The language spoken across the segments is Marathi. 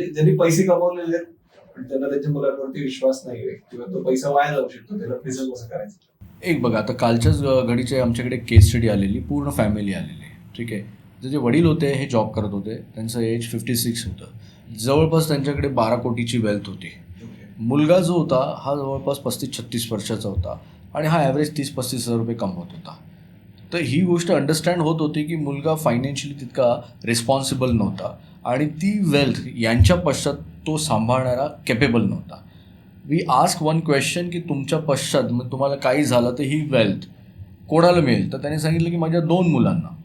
म्हणजे ज्यांनी पैसे कमवलेले आहेत पण त्यांना त्यांच्या मुलांवरती विश्वास नाही आहे किंवा तो पैसा वाया जाऊ शकतो त्याला प्रिझर्व कसं करायचं. एक बघा आता कालच्याच घडीचे आमच्याकडे केस स्टडी आलेली पूर्ण फॅमिली आलेली ठीक आहे? जे वडील होते हे जॉब करत होते त्यांचं एज फिफ्टी सिक्स होतं. जवळपास त्यांच्याकडे बारा कोटीची वेल्थ होती. मुलगा जो होता हा जवळपास पस्तीस छत्तीस वर्षाचा होता आणि हा ॲव्हरेज तीस पस्तीस हजार रुपये कमवत होता. तर ही गोष्ट अंडरस्टँड होत होती की मुलगा फायनान्शियली तितका रिस्पॉन्सिबल नव्हता. आणि ती वेल्थ यांच्या पश्चात तो सांभाळणारा केपेबल नव्हता. वी आस्क वन क्वेश्चन की तुमच्या पश्चात मग तुम्हाला काही झालं तर ही वेल्थ कोणाला मिळेल? तर त्याने सांगितलं की माझ्या दोन मुलांना.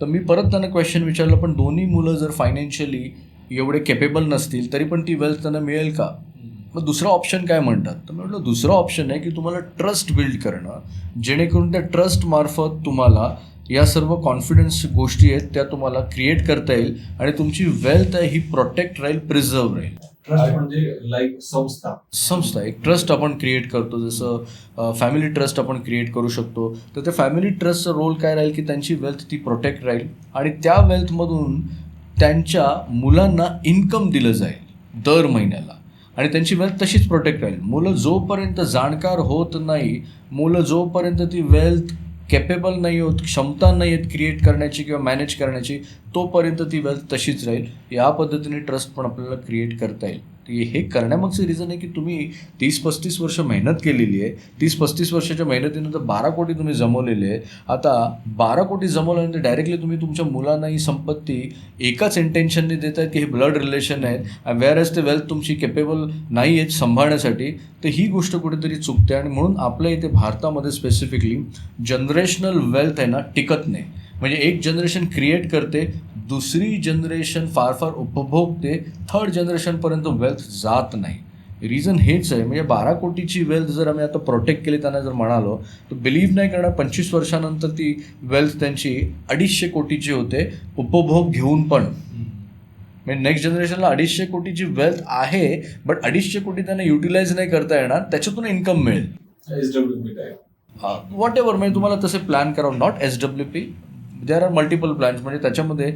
तर मी परत त्यांना क्वेश्चन विचारलं पण दोन्ही मुलं जर फायनान्शियली एवढे केपेबल नसतील तरी पण ती वेल्थ त्यांना मिळेल का? मग दुसरं ऑप्शन काय म्हणतात? तर मी म्हटलं दुसरं ऑप्शन आहे की तुम्हाला ट्रस्ट बिल्ड करणं जेणेकरून त्या ट्रस्टमार्फत तुम्हाला या सर्व कॉन्फिडन्स गोष्टी आहेत त्या तुम्हाला क्रिएट करता येईल आणि तुमची वेल्थ आहे ही प्रोटेक्ट राहील प्रिझर्व राहील. ट्रस्ट म्हणजे लाईक संस्था. संस्था एक ट्रस्ट आपण क्रिएट करतो. जसं फॅमिली ट्रस्ट आपण क्रिएट करू शकतो. तर त्या फॅमिली ट्रस्टचा रोल काय राहील की त्यांची वेल्थ ती प्रोटेक्ट राहील आणि त्या वेल्थमधून त्यांच्या मुलांना इन्कम दिलं जाईल दर महिन्याला. आणि त्यांची वेल्थ तशीच प्रोटेक्ट राहील. मुलं जोपर्यंत जाणकार होत नाही मुलं जोपर्यंत ती वेल्थ कॅपेबल नाही होत क्षमता नाही आहेत क्रिएट करण्याची किंवा मॅनेज करण्याची तोपर्यंत ती वेल्थ तशीच राहील. या पद्धतीने ट्रस्ट पण आपल्याला क्रिएट करता येईल. हे करण्यामागचं रिझन आहे की तुम्ही तीस पस्तीस वर्ष मेहनत केलेली आहे. तीस पस्तीस वर्षाच्या मेहनतीनंतर बारा कोटी तुम्ही जमवलेले आहे. आता बारा कोटी जमवल्यानंतर डायरेक्टली तुम्ही तुमच्या मुलांना ही संपत्ती एकाच इंटेन्शनने देत आहेत की हे ब्लड रिलेशन आहे वेअर एज ते वेल्थ तुमची केपेबल नाही आहेत सांभाळण्यासाठी तर ही गोष्ट कुठेतरी चुकते. आणि म्हणून आपल्या इथे भारतामध्ये स्पेसिफिकली जनरेशनल वेल्थ आहे ना टिकत नाही. म्हणजे एक जनरेशन क्रिएट करते दुसरी जनरेशन फार फार उपभोगते. थर्ड जनरेशनपर्यंत वेल्थ जात नाही. रिझन हेच आहे म्हणजे बारा कोटीची वेल्थ जर आम्ही आता प्रोटेक्ट केली त्यांना जर म्हणालो तर बिलीव्ह नाही करणार पंचवीस वर्षानंतर ती वेल्थ त्यांची अडीचशे कोटीची होते उपभोग घेऊन पण. म्हणजे नेक्स्ट जनरेशनला अडीचशे कोटीची वेल्थ आहे बट अडीचशे कोटी त्यांना युटिलाइज नाही करता येणार त्याच्यातून इन्कम मिळेल. S W P whatever म्हणजे तुम्हाला तसे प्लॅन करावं not S W P there are multiple plans म्हणजे त्याच्यामध्ये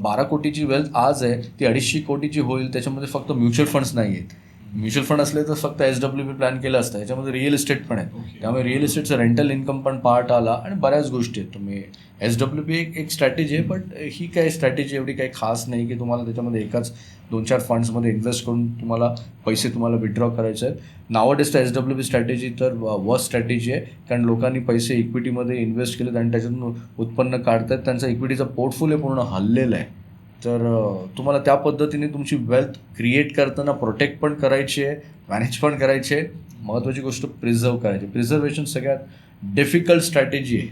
बारा कोटीची वेल्थ आज आहे ती अडीचशे कोटीची होईल त्याच्यामध्ये फक्त म्युच्युअल फंड्स नाही आहेत म्युच्युअल फंड असले तर फक्त एस डब्ल्यू पी प्लॅन केलं असतं. याच्यामध्ये रिअल इस्टेट पण आहे. त्यामुळे रिअल इस्टेटचं रेंटल इन्कम पण पार्ट आला आणि बऱ्याच गोष्टी आहेत. तुम्ही एस डब्ल्यू पी एक एक स्ट्रॅटेजी आहे बट ही काय स्ट्रॅटेजी एवढी काही खास नाही की तुम्हाला त्याच्यामध्ये एकाच दोन चार फंड्समध्ये इन्व्हेस्ट करून तुम्हाला पैसे तुम्हाला विड्रॉ करायचे आहेत. नावडेज तर एस डब्ल्यू पी स्ट्रॅटेजी तर वर्स्ट स्ट्रॅटेजी आहे. कारण लोकांनी पैसे इक्विटीमध्ये इन्व्हेस्ट केलेत आणि त्याच्यातून उत्पन्न काढतात त्यांचा इक्विटीचा पोर्टफोलिओ पूर्ण हल्लेला आहे. तर तुम्हाला त्या पद्धतीने तुमची वेल्थ क्रिएट करताना प्रोटेक्ट पण करायची आहे मॅनेज पण करायची आहे. महत्त्वाची गोष्ट प्रिझर्व करायची प्रिझर्वेशन सगळ्यात डिफिकल्ट स्ट्रॅटेजी आहे.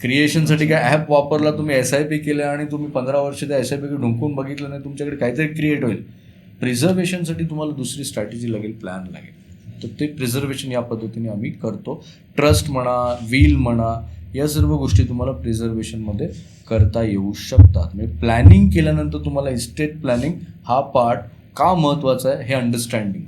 क्रिएशनसाठी काय ॲप वापरला तुम्ही एस आय पी केलं आणि तुम्ही पंधरा वर्ष त्या एस आय पी ढुंकून बघितलं नाही तुमच्याकडे काहीतरी क्रिएट होईल. प्रिझर्वेशनसाठी तुम्हाला दुसरी स्ट्रॅटेजी लागेल प्लॅन लागेल. तर ते प्रिझर्वेशन या पद्धतीने आम्ही करतो. ट्रस्ट म्हणा व्हील म्हणा या सर्व गोष्टी तुम्हाला प्रिझर्वेशनमध्ये करता येऊ शकतात. म्हणजे प्लॅनिंग केल्यानंतर तुम्हाला इस्टेट प्लॅनिंग हा पार्ट का महत्त्वाचा आहे हे अंडरस्टँडिंग